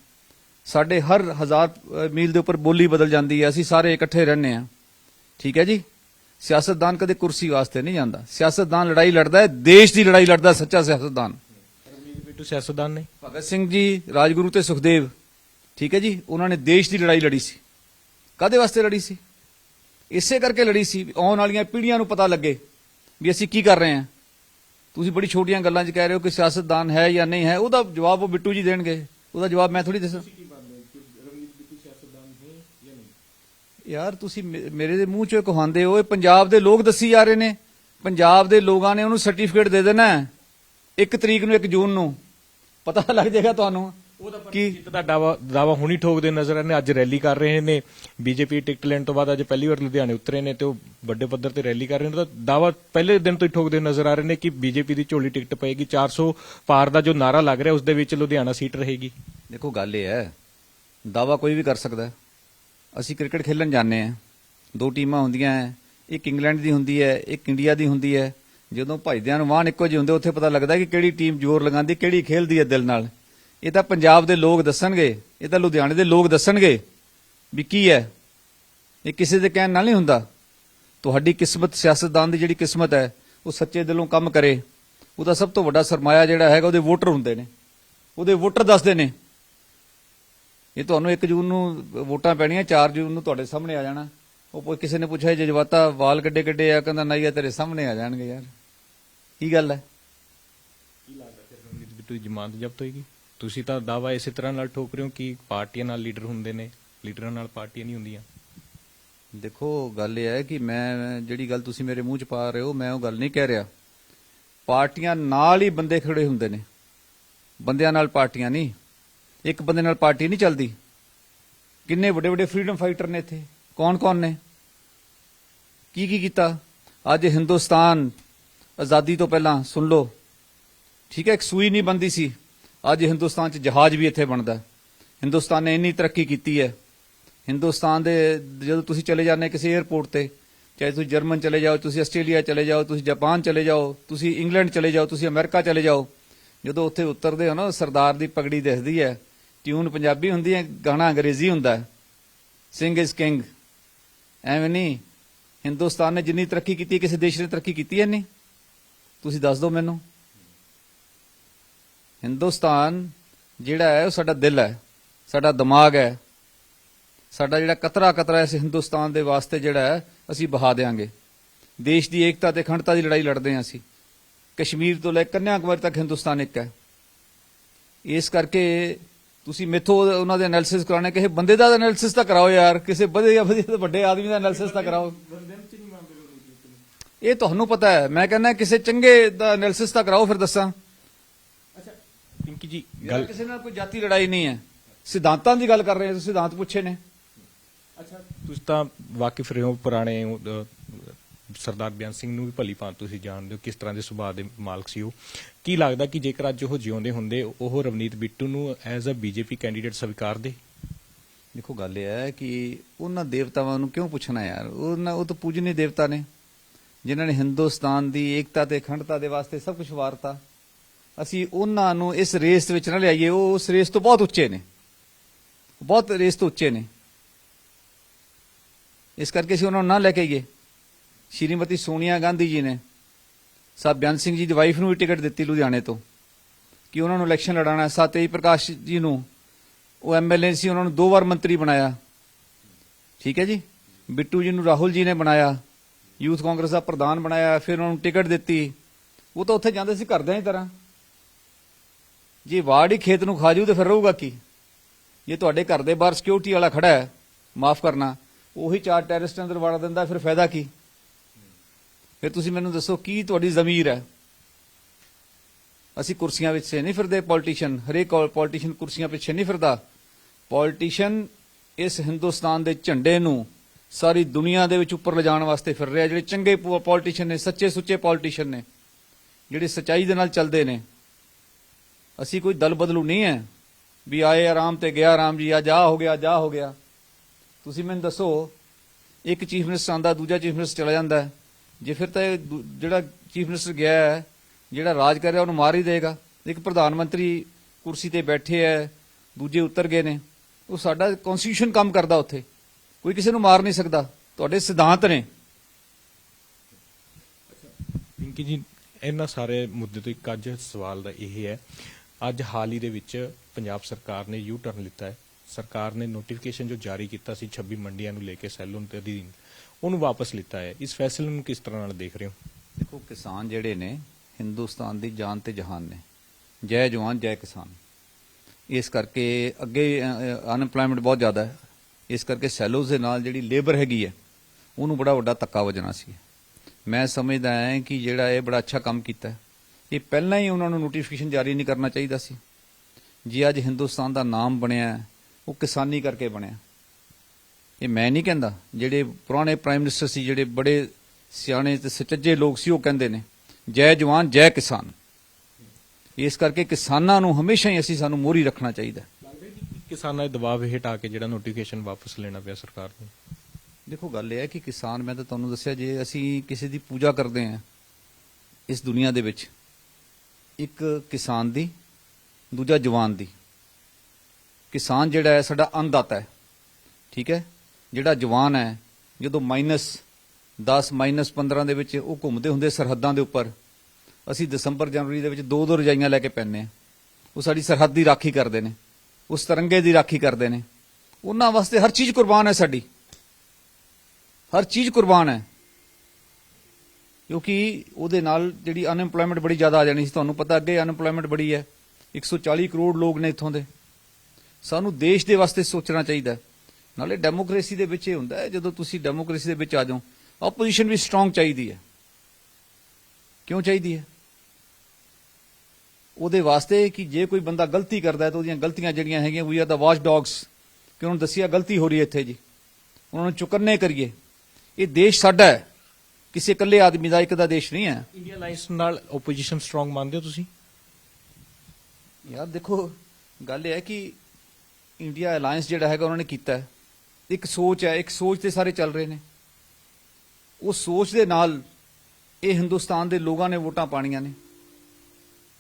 ਸਾਡੇ ਹਰ ਹਜ਼ਾਰ ਮੀਲ ਦੇ ਉੱਪਰ ਬੋਲੀ ਬਦਲ ਜਾਂਦੀ ਹੈ। ਅਸੀਂ ਸਾਰੇ ਇਕੱਠੇ ਰਹਿੰਦੇ ਹਾਂ। ਠੀਕ ਹੈ ਜੀ? ਸਿਆਸਤਦਾਨ ਕਦੇ ਕੁਰਸੀ ਵਾਸਤੇ ਨਹੀਂ ਜਾਂਦਾ। ਸਿਆਸਤਦਾਨ ਲੜਾਈ ਲੜਦਾ ਹੈ। ਦੇਸ਼ ਦੀ ਲੜਾਈ ਲੜਦਾ ਸੱਚਾ ਸਿਆਸਤਦਾਨ। ਰਵਨੀਤ ਸਿਆਸਤਦਾਨ ਨੇ? ਭਗਤ ਸਿੰਘ ਜੀ, ਰਾਜਗੁਰੂ ਤੇ ਸੁਖਦੇਵ, ਠੀਕ ਹੈ ਜੀ, ਉਹਨਾਂ ਨੇ ਦੇਸ਼ ਦੀ ਲੜਾਈ ਲੜੀ ਸੀ। ਕਾਦੇ ਵਾਸਤੇ ਲੜੀ ਸੀ? ਇਸੇ ਕਰਕੇ ਲੜੀ ਸੀ, ਆਉਣ ਵਾਲੀਆਂ ਪੀੜ੍ਹੀਆਂ ਨੂੰ ਪਤਾ ਲੱਗੇ ਵੀ ਅਸੀਂ ਕੀ ਕਰ ਰਹੇ ਹਾਂ। ਤੁਸੀਂ ਬੜੀ ਛੋਟੀਆਂ ਗੱਲਾਂ 'ਚ ਕਹਿ ਰਹੇ ਹੋ ਕਿ ਸਿਆਸਤਦਾਨ ਹੈ ਜਾਂ ਨਹੀਂ ਹੈ, ਉਹਦਾ ਜਵਾਬ ਉਹ ਬਿੱਟੂ ਜੀ ਦੇਣਗੇ। ਉਹਦਾ ਜਵਾਬ ਮੈਂ ਥੋੜੀ ਦੱਸਾਂ। ਯਾਰ, ਤੁਸੀਂ ਮੇ- ਮੇਰੇ ਦੇ ਮੂੰਹ 'ਚੋਂ ਕਹਾਉਂਦੇ ਹੋ, ਇਹ ਪੰਜਾਬ ਦੇ ਲੋਕ ਦੱਸੀ ਜਾ ਰਹੇ ਨੇ। ਪੰਜਾਬ ਦੇ ਲੋਕਾਂ ਨੇ ਉਹਨੂੰ ਸਰਟੀਫਿਕੇਟ ਦੇ ਦੇਣਾ ਹੈ। ਤਰੀਕ ਨੂੰ 1 ਜੂਨ ਨੂੰ। ਪਤਾ ਲੱਗ ਜਾਏਗਾ ਤੁਹਾਨੂੰ ਕੀ ਜਿੱਤ ਦਾ ਦਾਵਾ ਦਾਵਾ ਹੁਣੀ ਠੋਕਦੇ ਨਜ਼ਰ ਆਏ ਨੇ ਅੱਜ ਰੈਲੀ ਕਰ ਰਹੇ ਨੇ। ਬੀਜੇਪੀ ਟਿਕਟ ਲੈਣ ਤੋਂ ਬਾਅਦ ਅੱਜ ਪਹਿਲੀ ਵਾਰ ਲੁਧਿਆਣੇ ਉਤਰੇ ਨੇ ਤੇ ਉਹ ਵੱਡੇ ਪੱਧਰ ਤੇ ਰੈਲੀ ਕਰ ਰਹੇ ਨੇ। ਤਾਂ ਦਾਵਾ ਪਹਿਲੇ ਦਿਨ ਤੋਂ ਹੀ ਠੋਕਦੇ ਨਜ਼ਰ ਆ ਰਹੇ ਨੇ ਕਿ ਬੀਜੇਪੀ ਦੀ ਝੋਲੀ ਟਿਕਟ ਪਏਗੀ। 400 ਪਾਰ ਦਾ ਜੋ ਨਾਰਾ ਲੱਗ ਰਿਹਾ ਉਸ ਦੇ ਵਿੱਚ ਲੁਧਿਆਣਾ ਸੀਟ ਰਹੇਗੀ। ਦੇਖੋ ਗੱਲ ਇਹ ਹੈ ਦਾਵਾ ਕੋਈ ਵੀ ਕਰ ਸਕਦਾ ਹੈ। ਅਸੀਂ ਕ੍ਰਿਕਟ ਖੇਲਣ ਜਾਂਦੇ ਆ ਦੋ ਟੀਮਾਂ ਹੁੰਦੀਆਂ ਹੈ ਇੱਕ ਇੰਗਲੈਂਡ ਦੀ ਹੁੰਦੀ ਹੈ ਇੱਕ ਇੰਡੀਆ ਦੀ ਹੁੰਦੀ ਹੈ। ਜਦੋਂ ਭਾਈਦਿਆਂ ਨੂੰ ਵਾਹਨ ਇੱਕੋ ਜਿਹੇ ਹੁੰਦੇ, ਉੱਥੇ ਪਤਾ ਲੱਗਦਾ ਕਿ ਕਿਹੜੀ ਟੀਮ ਜ਼ੋਰ ਲਗਾਉਂਦੀ, ਕਿਹੜੀ ਖੇਲਦੀ ਹੈ ਦਿਲ ਨਾਲ। ਇਹ ਤਾਂ ਪੰਜਾਬ ਦੇ ਲੋਕ ਦੱਸਣਗੇ, ਇਹ ਤਾਂ ਲੁਧਿਆਣੇ ਦੇ ਲੋਕ ਦੱਸਣਗੇ ਵੀ ਕੀ ਹੈ। ਇਹ ਕਿਸੇ ਦੇ ਕਹਿਣ ਨਾਲ ਨਹੀਂ ਹੁੰਦਾ। ਤੁਹਾਡੀ ਕਿਸਮਤ ਸਿਆਸਤਦਾਨ ਦੀ ਜਿਹੜੀ ਕਿਸਮਤ ਹੈ, ਉਹ ਸੱਚੇ ਦਿਲੋਂ ਕੰਮ ਕਰੇ। ਉਹਦਾ ਸਭ ਤੋਂ ਵੱਡਾ ਸਰਮਾਇਆ ਜਿਹੜਾ ਹੈਗਾ, ਉਹਦੇ ਵੋਟਰ ਹੁੰਦੇ ਨੇ। ਉਹਦੇ ਵੋਟਰ ਦੱਸਦੇ ਨੇ। ਇਹ ਤੁਹਾਨੂੰ 1 ਜੂਨ ਨੂੰ ਵੋਟਾਂ ਪੈਣੀਆਂ 4 ਜੂਨ ਨੂੰ ਤੁਹਾਡੇ ਸਾਹਮਣੇ ਆ ਜਾਣਾ। ਉਹ ਕਿਸੇ ਨੇ ਪੁੱਛਿਆ, ਜਜ਼ਬਾਤਾ ਵਾਲ ਕੱਢੇ ਕੱਢੇ ਆ, ਕਹਿੰਦਾ, ਨਹੀਂ ਆ ਤੇਰੇ ਸਾਹਮਣੇ ਆ ਜਾਣਗੇ ਯਾਰ। ਕੀ ਗੱਲ ਹੈ? ਕੀ ਲੱਗਦਾ ਫਿਰ ਬਿੱਟੂ ਦੀ ਜ਼ਮਾਨਤ ਜ਼ਬਤ ਹੋਏਗੀ? ਤੁਸੀਂ ਤਾਂ ਦਾਵਾ ਇਸੇ ਤਰ੍ਹਾਂ ਨਾਲ ਠੋਕ ਰਹੇ ਹੋ ਕਿ ਪਾਰਟੀਆਂ ਨਾਲ ਲੀਡਰ ਹੁੰਦੇ ਨੇ ਲੀਡਰਾਂ ਨਾਲ ਪਾਰਟੀਆਂ ਨਹੀਂ ਹੁੰਦੀਆਂ। ਦੇਖੋ ਗੱਲ ਇਹ ਹੈ ਕਿ ਮੈਂ ਜਿਹੜੀ ਗੱਲ ਤੁਸੀਂ ਮੇਰੇ ਮੂੰਹ 'ਚ ਪਾ ਰਹੇ ਹੋ ਮੈਂ ਉਹ ਗੱਲ ਨਹੀਂ ਕਹਿ ਰਿਹਾ। ਪਾਰਟੀਆਂ ਨਾਲ ਹੀ ਬੰਦੇ ਖੜੇ ਹੁੰਦੇ ਨੇ। ਬੰਦਿਆਂ ਨਾਲ ਪਾਰਟੀਆਂ ਨਹੀਂ। ਇੱਕ ਬੰਦੇ ਨਾਲ ਪਾਰਟੀ ਨਹੀਂ ਚੱਲਦੀ। ਕਿੰਨੇ ਵੱਡੇ ਵੱਡੇ ਫਰੀडम ਫਾਈਟਰ ਨੇ ਇੱਥੇ? ਕੌਣ-ਕੌਣ ਨੇ? ਕੀ ਕੀ ਕੀਤਾ? ਅੱਜ ਹਿੰਦੁਸਤਾਨ ਆਜ਼ਾਦੀ ਤੋਂ ਪਹਿਲਾਂ ਸੁਣ ਲਓ। ਠੀਕ ਹੈ, ਇੱਕ ਸੂਈ ਨਹੀਂ ਬੰਦੀ ਸੀ। ਅੱਜ ਹਿੰਦੁਸਤਾਨ 'ਚ ਜਹਾਜ਼ ਵੀ ਇੱਥੇ ਬਣਦਾ ਹਿੰਦੁਸਤਾਨ ਨੇ ਇੰਨੀ ਤਰੱਕੀ ਕੀਤੀ ਹੈ। ਹਿੰਦੁਸਤਾਨ ਦੇ ਜਦੋਂ ਤੁਸੀਂ ਚਲੇ ਜਾਂਦੇ ਕਿਸੇ 에ਅਰਪੋਰਟ ਤੇ, ਚਾਹੇ ਤੁਸੀਂ ਜਰਮਨ ਚਲੇ ਜਾਓ, ਤੁਸੀਂ ਆਸਟ੍ਰੇਲੀਆ ਚਲੇ ਜਾਓ, ਤੁਸੀਂ ਜਾਪਾਨ ਚਲੇ ਜਾਓ, ਤੁਸੀਂ ਇੰਗਲੈਂਡ ਚਲੇ ਜਾਓ, ਤੁਸੀਂ ਅਮਰੀਕਾ ਚਲੇ ਜਾਓ, ਜਦੋਂ ਉੱਥੇ ਉਤਰਦੇ ਹੋ ਨਾ, ਸਰਦਾਰ ਦੀ ਪਗੜੀ ਦਿਖਦੀ ਹੈ। ਟਿਊਨ ਪੰਜਾਬੀ ਹੁੰਦੀ ਹੈ, ਗਾਣਾ ਅੰਗਰੇਜ਼ੀ ਹੁੰਦਾ ਹੈ। ਸਿੰਘ ਇਜ਼ ਕਿੰਗ ਐਵੇਂ ਨਹੀਂ। ਹਿੰਦੁਸਤਾਨ ਨੇ ਜਿੰਨੀ ਤਰੱਕੀ ਕੀਤੀ, ਕਿਸੇ ਦੇਸ਼ ਨੇ ਤਰੱਕੀ ਕੀਤੀ ਹੈ ਨਹੀਂ ਤੁਸੀਂ ਦੱਸ ਦਿਓ ਮੈਨੂੰ। ਹਿੰਦੁਸਤਾਨ ਜਿਹੜਾ ਹੈ, ਉਹ ਸਾਡਾ ਦਿਲ ਹੈ, ਸਾਡਾ ਦਿਮਾਗ ਹੈ। ਸਾਡਾ ਜਿਹੜਾ ਕਤਰਾ ਕਤਰਾ ਇਸ ਹਿੰਦੁਸਤਾਨ ਦੇ ਵਾਸਤੇ ਜਿਹੜਾ ਹੈ, ਅਸੀਂ ਬਹਾ ਦੇਾਂਗੇ ਦੇਸ਼ ਦੀ ਏਕਤਾ ਤੇ ਅਖੰਡਤਾ ਦੀ ਲੜਾਈ ਲੜਦੇ ਹਾਂ ਅਸੀਂ। ਕਸ਼ਮੀਰ ਤੋਂ ਲੈ ਕੇ ਕੰਨਿਆਕੁਮਾਰੀ ਤੱਕ ਹਿੰਦੁਸਤਾਨ ਇੱਕ ਹੈ। ਇਸ ਕਰਕੇ ਤੁਸੀਂ ਮੇਥੋਂ ਉਹਨਾਂ ਦੇ ਐਨਾਲਿਸਿਸ ਕਰਾਉਣੇ, ਕਿਸੇ ਬੰਦੇ ਦਾ ਐਨਾਲਿਸਿਸ ਤਾਂ ਕਰਾਓ ਯਾਰ, ਕਿਸੇ ਵਧੀਆ ਵਧੀਆ ਵੱਡੇ ਆਦਮੀ ਦਾ ਐਨਾਲਿਸਿਸ ਤਾਂ ਕਰਾਓ। ਇਹ ਤੁਹਾਨੂੰ ਪਤਾ ਹੈ। ਮੈਂ ਕਹਿੰਦਾ ਕਿਸੇ ਚੰਗੇ ਦਾ ਐਨਾਲਿਸਿਸ ਤਾਂ ਕਰਾਓ ਫਿਰ ਦੱਸਾਂ। ਪਿੰਕੀ ਜੀ ਗੱਲ ਗੱਲ ਕਿਸੇ ਨਾਲ ਕੋਈ ਜਾਤੀ ਲੜਾਈ ਨਹੀਂ ਹੈ। ਸਿਧਾਂਤਾਂ ਦੀ ਗੱਲ ਕਰ ਰਹੇ ਹਾਂ ਤੁਸੀਂ ਸਿਧਾਂਤ ਪੁੱਛੇ ਨੇ। ਅੱਛਾ ਤੁਸੀਂ ਤਾਂ ਵਾਕਿਫ ਰਹੇ ਹੋ ਪੁਰਾਣੇ ਸਰਦਾਰ ਬਿਆਨ ਸਿੰਘ ਨੂੰ ਵੀ ਭਲੀ ਭਾਂਤ ਤੁਸੀਂ ਜਾਣਦੇ ਹੋ ਕਿਸ ਤਰ੍ਹਾਂ ਦੇ ਸੁਭਾਅ ਦੇ ਮਾਲਕ ਸੀ ਉਹ। ਕੀ ਲੱਗਦਾ ਕਿ ਜੇਕਰ ਅੱਜ ਉਹ ਜਿਉਂਦੇ ਹੁੰਦੇ ਉਹ ਰਵਨੀਤ ਬਿੱਟੂ ਨੂੰ ਐਜ਼ ਅ ਬੀਜੇਪੀ ਕੈਂਡੀਡੇਟ ਸਵੀਕਾਰ ਦੇ? ਦੇਖੋ ਗੱਲ ਇਹ ਹੈ ਕਿ ਉਹਨਾਂ ਦੇਵਤਾਵਾਂ ਨੂੰ ਕਿਉਂ ਪੁੱਛਣਾ ਯਾਰ? ਉਹਨਾਂ ਉਹ ਤਾਂ ਪੂਜਨੀ ਦੇਵਤਾ ਨੇ। ਜਿਨ੍ਹਾਂ ਨੇ ਹਿੰਦੁਸਤਾਨ ਦੀ ਏਕਤਾ ਤੇ ਅਖੰਡਤਾ ਦੇ ਵਾਸਤੇ ਸਭ ਕੁਝ ਵਾਰਤਾ। ਅਸੀਂ ਉਹਨਾਂ ਨੂੰ ਇਸ ਰੇਸ ਵਿੱਚ ਨਾ ਲਿਆਈਏ, ਉਹ ਉਸ ਰੇਸ ਤੋਂ ਬਹੁਤ ਉੱਚੇ ਨੇ। ਬਹੁਤ ਰੇਸ ਤੋਂ ਉੱਚੇ ਨੇ। ਇਸ ਕਰਕੇ ਅਸੀਂ ਉਹਨਾਂ ਨੂੰ ਨਾ ਲੈ ਕੇ ਆਈਏ। ਸ਼੍ਰੀਮਤੀ ਸੋਨੀਆ ਗਾਂਧੀ ਜੀ ਨੇ ਸਾਹਿਬ ਬਿਆਨ ਸਿੰਘ ਜੀ ਦੀ ਵਾਈਫ ਨੂੰ ਵੀ ਟਿਕਟ ਦਿੱਤੀ ਲੁਧਿਆਣੇ ਤੋਂ ਕਿ ਉਹਨਾਂ ਨੂੰ ਇਲੈਕਸ਼ਨ ਲੜਾਉਣਾ ਹੈ। ਸਤੇਜ ਪ੍ਰਕਾਸ਼ ਜੀ ਨੂੰ, ਉਹ ਐਮਐਲਏ ਸੀ, ਉਹਨਾਂ ਨੂੰ ਦੋ ਵਾਰ ਮੰਤਰੀ ਬਣਾਇਆ। ਠੀਕ ਹੈ ਜੀ? ਬਿੱਟੂ ਜੀ ਨੂੰ ਰਾਹੁਲ ਜੀ ਨੇ ਬਣਾਇਆ। ਯੂਥ ਕਾਂਗਰਸ ਦਾ ਪ੍ਰਧਾਨ ਬਣਾਇਆ, ਫਿਰ ਉਹਨਾਂ ਨੂੰ ਟਿਕਟ ਦਿੱਤੀ। ਉਹ ਤਾਂ ਉੱਥੇ ਜਾਂਦੇ ਸੀ ਕਰਦਿਆਂ ਹੀ ਤਰ੍ਹਾਂ। ਜੇ ਵਾੜ ਹੀ ਖੇਤ ਨੂੰ ਖਾ ਜੂ ਤੇ ਫਿਰ ਰਹੂਗਾ ਕੀ? ਜੇ ਤੁਹਾਡੇ ਘਰ ਦੇ ਬਾਹਰ ਸਿਕਿਉਰਿਟੀ ਵਾਲਾ ਖੜਾ ਹੈ, ਮਾਫ ਕਰਨਾ, ਉਹੀ ਚਾਰ ਟੈਰਰਿਸਟ ਅੰਦਰ ਵੜ ਦਿੰਦਾ, ਫਿਰ ਫਾਇਦਾ ਕੀ? ਫਿਰ ਤੁਸੀਂ ਮੈਨੂੰ ਦੱਸੋ, ਕੀ ਤੁਹਾਡੀ ਜ਼ਮੀਰ ਹੈ? ਅਸੀਂ ਕੁਰਸੀਆਂ ਵਿੱਚ ਨਹੀਂ ਫਿਰਦੇ ਪੋਲੀਟੀਸ਼ੀਅਨ ਹਰੇਕ ਪੋਲੀਟੀਸ਼ੀਅਨ ਕੁਰਸੀਆਂ ਪਿੱਛੇ ਨਹੀਂ ਫਿਰਦਾ। ਪੋਲੀਟੀਸ਼ੀਅਨ ਇਸ ਹਿੰਦੁਸਤਾਨ ਦੇ ਝੰਡੇ ਨੂੰ ਸਾਰੀ ਦੁਨੀਆ ਦੇ ਵਿੱਚ ਉੱਪਰ ਲਿਜਾਣ ਵਾਸਤੇ ਫਿਰ ਰਿਹਾ, ਜਿਹੜੇ ਚੰਗੇ ਪੋਲੀਟੀਸ਼ੀਅਨ ਨੇ, ਸੱਚੇ ਸੁੱਚੇ ਪੋਲੀਟੀਸ਼ੀਅਨ ਨੇ, ਜਿਹੜੇ ਸਚਾਈ ਦੇ ਨਾਲ ਚੱਲਦੇ ਨੇ। ਅਸੀਂ ਕੋਈ ਦਲ ਬਦਲੂ ਨਹੀਂ ਹੈ ਵੀ ਆਏ ਆਰਾਮ ਤੇ ਗਿਆ ਆਰਾਮ ਜੀ, ਅੱਜ ਆਹ ਹੋ ਗਿਆ ਜਾ ਹੋ ਗਿਆ। ਤੁਸੀਂ ਮੈਨੂੰ ਦੱਸੋ, ਇੱਕ ਚੀਫ ਮਿਨਿਸਟਰ ਆਂਦਾ ਦੂਜਾ ਚੀਫ ਮਿਨਿਸਟਰ ਚਲਾ ਜਾਂਦਾ ਹੈ। ਜੇ ਫਿਰ ਤਾਂ ਇਹ ਦੂ- ਜਿਹੜਾ ਚੀਫ ਮਿਨਿਸਟਰ ਗਿਆ ਹੈ, ਜਿਹੜਾ ਰਾਜ ਕਰ ਰਿਹਾ, ਉਹਨੂੰ ਮਾਰ ਹੀ ਦੇਗਾ ਇੱਕ ਪ੍ਰਧਾਨ ਮੰਤਰੀ ਕੁਰਸੀ ਤੇ ਬੈਠੇ ਹੈ, ਦੂਜੇ ਉਤਰ ਗਏ ਨੇ। ਉਹ ਸਾਡਾ ਕਨਸਟੀਟਿਊਸ਼ਨ ਕੰਮ ਕਰਦਾ ਉੱਥੇ। ਕੋਈ ਕਿਸੇ ਨੂੰ ਮਾਰ ਨਹੀਂ ਸਕਦਾ। ਤੁਹਾਡੇ ਸਿਧਾਂਤ ਨੇ। ਪਿੰਕੀ ਜੀ ਇਹਨਾਂ ਸਾਰੇ ਮੁੱਦੇ ਤੋਂ ਇੱਕ ਅੱਜ ਸਵਾਲ ਦਾ ਇਹ ਹੈ ਅੱਜ ਹਾਲ ਹੀ ਦੇ ਵਿੱਚ ਪੰਜਾਬ ਸਰਕਾਰ ਨੇ ਯੂ ਟਰਨ ਲਿੱਤਾ ਹੈ। ਸਰਕਾਰ ਨੇ ਨੋਟੀਫਿਕੇਸ਼ਨ ਜੋ ਜਾਰੀ ਕੀਤਾ ਸੀ 26 ਮੰਡੀਆਂ ਨੂੰ ਲੈ ਕੇ ਸੈਲੂਨ ਤੇ ਅਧੀਨ ਉਹਨੂੰ ਵਾਪਸ ਲਿੱਤਾ ਹੈ। ਇਸ ਫੈਸਲੇ ਨੂੰ ਕਿਸ ਤਰ੍ਹਾਂ ਨਾਲ ਦੇਖ ਰਹੇ ਹੋ? ਦੇਖੋ ਕਿਸਾਨ ਜਿਹੜੇ ਨੇ ਹਿੰਦੁਸਤਾਨ ਦੀ ਜਾਨ ਤੇ ਜਹਾਨ ਨੇ। ਜੈ ਜਵਾਨ ਜੈ ਕਿਸਾਨ। ਇਸ ਕਰਕੇ ਅੱਗੇ ਅਨਪਲਾਇਮੈਂਟ ਬਹੁਤ ਜ਼ਿਆਦਾ ਹੈ। ਇਸ ਕਰਕੇ ਸੈਲੋਜ਼ ਦੇ ਨਾਲ ਜਿਹੜੀ ਲੇਬਰ ਹੈਗੀ ਹੈ, ਉਹਨੂੰ ਬੜਾ ਵੱਡਾ ਧੱਕਾ ਵੱਜਣਾ ਸੀ। ਮੈਂ ਸਮਝਦਾ ਹਾਂ ਕਿ ਜਿਹੜਾ ਇਹ ਬੜਾ ਅੱਛਾ ਕੰਮ ਕੀਤਾ ਇਹ ਪਹਿਲਾਂ ਹੀ ਉਹਨਾਂ ਨੂੰ ਨੋਟੀਫਿਕੇਸ਼ਨ ਜਾਰੀ ਨਹੀਂ ਕਰਨਾ ਚਾਹੀਦਾ ਸੀ। ਜੀ ਅੱਜ ਹਿੰਦੁਸਤਾਨ ਦਾ ਨਾਮ ਬਣਿਆ ਉਹ ਕਿਸਾਨੀ ਕਰਕੇ ਬਣਿਆ ਇਹ ਮੈਂ ਨਹੀਂ ਕਹਿੰਦਾ, ਜਿਹੜੇ ਪੁਰਾਣੇ ਪ੍ਰਾਈਮ ਮਿਨਿਸਟਰ ਸੀ, ਜਿਹੜੇ ਬੜੇ ਸਿਆਣੇ ਤੇ ਸੱਚੇ ਲੋਕ ਸੀ, ਉਹ ਕਹਿੰਦੇ ਨੇ, ਜੈ ਜਵਾਨ, ਜੈ ਕਿਸਾਨ। ਇਸ ਕਰਕੇ ਕਿਸਾਨਾਂ ਨੂੰ ਹਮੇਸ਼ਾ ਹੀ ਅਸੀਂ ਸਾਨੂੰ ਮੋਰੀ ਰੱਖਣਾ ਚਾਹੀਦਾ ਕਿਸਾਨਾਂ ਦੇ ਦਬਾਅ ਹੇਠ ਆ ਕੇ ਜਿਹੜਾ ਨੋਟੀਫਿਕੇਸ਼ਨ ਵਾਪਸ ਲੈਣਾ ਪਿਆ ਸਰਕਾਰ ਨੂੰ? ਦੇਖੋ, ਗੱਲ ਇਹ ਹੈ ਕਿ ਕਿਸਾਨ, ਮੈਂ ਤਾਂ ਤੁਹਾਨੂੰ ਦੱਸਿਆ, ਜੇ ਅਸੀਂ ਕਿਸੇ ਦੀ ਪੂਜਾ ਕਰਦੇ ਹਾਂ ਇਸ ਦੁਨੀਆ ਦੇ ਵਿੱਚ, ਇੱਕ ਕਿਸਾਨ ਦੀ, ਦੂਜਾ ਜਵਾਨ ਦੀ, ਕਿਸਾਨ ਜਿਹੜਾ ਹੈ, ਸਾਡਾ ਅੰਨਦਾਤਾ ਹੈ, ਠੀਕ ਹੈ? ਜਿਹੜਾ ਜਵਾਨ ਹੈ, ਜਦੋਂ ਮਾਈਨਸ 10 ਮਾਈਨਸ 15 ਦੇ ਵਿੱਚ ਉਹ ਘੁੰਮਦੇ ਹੁੰਦੇ ਸਰਹੱਦਾਂ ਦੇ ਉੱਪਰ, ਅਸੀਂ ਦਸੰਬਰ ਜਨਵਰੀ ਦੇ ਵਿੱਚ ਦੋ ਦੋ ਰਜਾਈਆਂ ਲੈ ਕੇ ਪੈਂਦੇ ਹਾਂ। ਉਹ ਸਾਡੀ ਸਰਹੱਦ ਦੀ ਰਾਖੀ ਕਰਦੇ ਨੇ। ਉਸ ਤਿਰੰਗੇ ਦੀ ਰਾਖੀ ਕਰਦੇ ਨੇ। ਉਹਨਾਂ ਵਾਸਤੇ ਹਰ ਚੀਜ਼ ਕੁਰਬਾਨ ਹੈ ਸਾਡੀ। ਹਰ ਚੀਜ਼ ਕੁਰਬਾਨ ਹੈ। ਕਿਉਂਕਿ ਉਹਦੇ ਨਾਲ ਜਿਹੜੀ ਅਨਐਮਪਲੋਇਮੈਂਟ ਬੜੀ ਜ਼ਿਆਦਾ ਆ ਜਾਣੀ ਸੀ, ਤੁਹਾਨੂੰ ਪਤਾ ਅੱਗੇ ਅਨਐਮਪਲੋਇਮੈਂਟ ਬੜੀ ਹੈ। 140 ਕਰੋੜ ਲੋਕ ਨੇ ਇੱਥੋਂ ਦੇ। ਸਾਨੂੰ ਦੇਸ਼ ਦੇ ਵਾਸਤੇ ਸੋਚਣਾ ਚਾਹੀਦਾ ਨਾਲੇ ਡੈਮੋਕ੍ਰੇਸੀ ਦੇ ਵਿੱਚ ਇਹ ਹੁੰਦਾ ਹੈ, ਜਦੋਂ ਤੁਸੀਂ ਡੈਮੋਕ੍ਰੇਸੀ ਦੇ ਵਿੱਚ ਆ ਜਾਓ ਆਪੋਜੀਸ਼ਨ ਵੀ ਸਟਰੋਂਗ ਚਾਹੀਦੀ ਹੈ। ਕਿਉਂ ਚਾਹੀਦੀ ਹੈ? ਉਹਦੇ ਵਾਸਤੇ ਕਿ ਜੇ ਕੋਈ ਬੰਦਾ ਗਲਤੀ ਕਰਦਾ ਹੈ ਤਾਂ ਉਹਦੀਆਂ ਗਲਤੀਆਂ ਜਿਹੜੀਆਂ ਹੈਗੀਆਂ we are the watchdogs ਕਿ ਉਹਨੂੰ ਦੱਸਿਆ ਗਲਤੀ ਹੋ ਰਹੀ ਹੈ ਇੱਥੇ ਜੀ। ਉਹਨਾਂ ਨੂੰ ਚੁਕੰਨੇ ਕਰੀਏ। ਇਹ ਦੇਸ਼ ਸਾਡਾ ਹੈ। ਕਿਸੇ ਇਕੱਲੇ ਆਦਮੀ ਦਾ ਇੱਕ ਦਾ ਦੇਸ਼ ਨਹੀਂ ਹੈ। ਇੰਡੀਆ ਅਲਾਈਅੰਸ ਨਾਲ ਆਪੋਜੀਸ਼ਨ ਸਟਰੋਂਗ ਮੰਨਦੇ ਹੋ ਤੁਸੀਂ? ਯਾਰ ਦੇਖੋ ਗੱਲ ਇਹ ਹੈ ਕਿ ਇੰਡੀਆ ਅਲਾਈਅੰਸ ਜਿਹੜਾ ਹੈਗਾ ਉਹਨਾਂ ਨੇ ਕੀਤਾ ਇੱਕ ਸੋਚ ਹੈ ਇੱਕ ਸੋਚ ਤੇ ਸਾਰੇ ਚੱਲ ਰਹੇ ਨੇ। ਉਹ ਸੋਚ ਦੇ ਨਾਲ ਇਹ ਹਿੰਦੁਸਤਾਨ ਦੇ ਲੋਕਾਂ ਨੇ ਵੋਟਾਂ ਪਾਣੀਆਂ ਨੇ।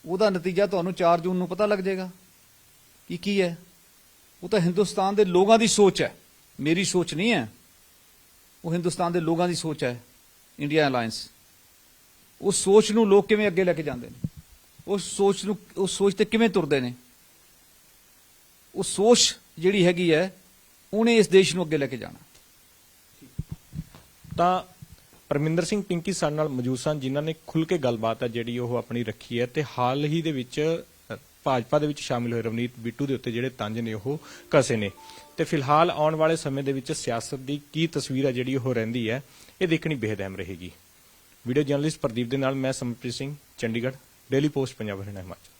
ਉਹਦਾ ਨਤੀਜਾ ਤੁਹਾਨੂੰ 4 ਜੂਨ ਨੂੰ ਪਤਾ ਲੱਗ ਜਾਏਗਾ। ਕਿ ਕੀ ਹੈ? ਉਹ ਤਾਂ ਹਿੰਦੁਸਤਾਨ ਦੇ ਲੋਕਾਂ ਦੀ ਸੋਚ ਹੈ। ਮੇਰੀ ਸੋਚ ਨਹੀਂ ਹੈ। ਉਹ ਹਿੰਦੁਸਤਾਨ ਦੇ ਲੋਕਾਂ ਦੀ ਸੋਚ ਹੈ। ਇੰਡੀਆ ਅਲਾਈਅੰਸ ਉਸ ਸੋਚ ਨੂੰ ਲੋਕ ਕਿਵੇਂ ਅੱਗੇ ਲੈ ਕੇ ਜਾਂਦੇ ਨੇ? ਉਸ ਸੋਚ ਨੂੰ ਉਸ ਸੋਚ ਤੇ ਕਿਵੇਂ ਤੁਰਦੇ ਨੇ? ਉਹ ਸੋਚ ਜਿਹੜੀ ਹੈਗੀ ਹੈ, ਉਹਨੇ ਇਸ ਦੇਸ਼ ਨੂੰ ਅੱਗੇ ਲੈ ਕੇ ਜਾਣਾ। ਤਾਂ ਪਰਮਿੰਦਰ ਸਿੰਘ ਪਿੰਕੀ ਸਾਡੇ ਨਾਲ ਮੌਜੂਦ ਸਨ, ਜਿਨ੍ਹਾਂ ਨੇ ਖੁੱਲ ਕੇ ਗੱਲਬਾਤ ਹੈ ਜਿਹੜੀ ਉਹ ਆਪਣੀ ਰੱਖੀ ਹੈ ਤੇ ਹਾਲ ਹੀ ਦੇ ਵਿੱਚ ਭਾਜਪਾ ਦੇ ਵਿੱਚ ਸ਼ਾਮਿਲ ਹੋਏ ਰਵਨੀਤ ਬਿੱਟੂ ਦੇ ਉੱਤੇ ਜਿਹੜੇ ਤੰਜ ਨੇ, ਉਹ ਕਸੇ ਨੇ। ਤੇ ਫਿਲਹਾਲ ਆਉਣ ਵਾਲੇ ਸਮੇਂ ਦੇ ਵਿੱਚ ਸਿਆਸਤ ਦੀ ਕੀ ਤਸਵੀਰ ਹੈ ਜਿਹੜੀ ਉਹ ਰਹਿੰਦੀ ਹੈ, ਇਹ ਦੇਖਣੀ ਬੇਹਦ ਅਹਿਮ ਰਹੇਗੀ। ਵੀਡੀਓ ਜਰਨਲਿਸਟ ਪ੍ਰਦੀਪ ਦੇ ਨਾਲ ਮੈਂ ਸਮਰਪ੍ਰੀਤ ਸਿੰਘ, ਚੰਡੀਗੜ੍ਹ, ਡੇਲੀ ਪੋਸਟ, ਪੰਜਾਬ ਹਰਿਆਣਾ ਹਿਮਾਚਲ।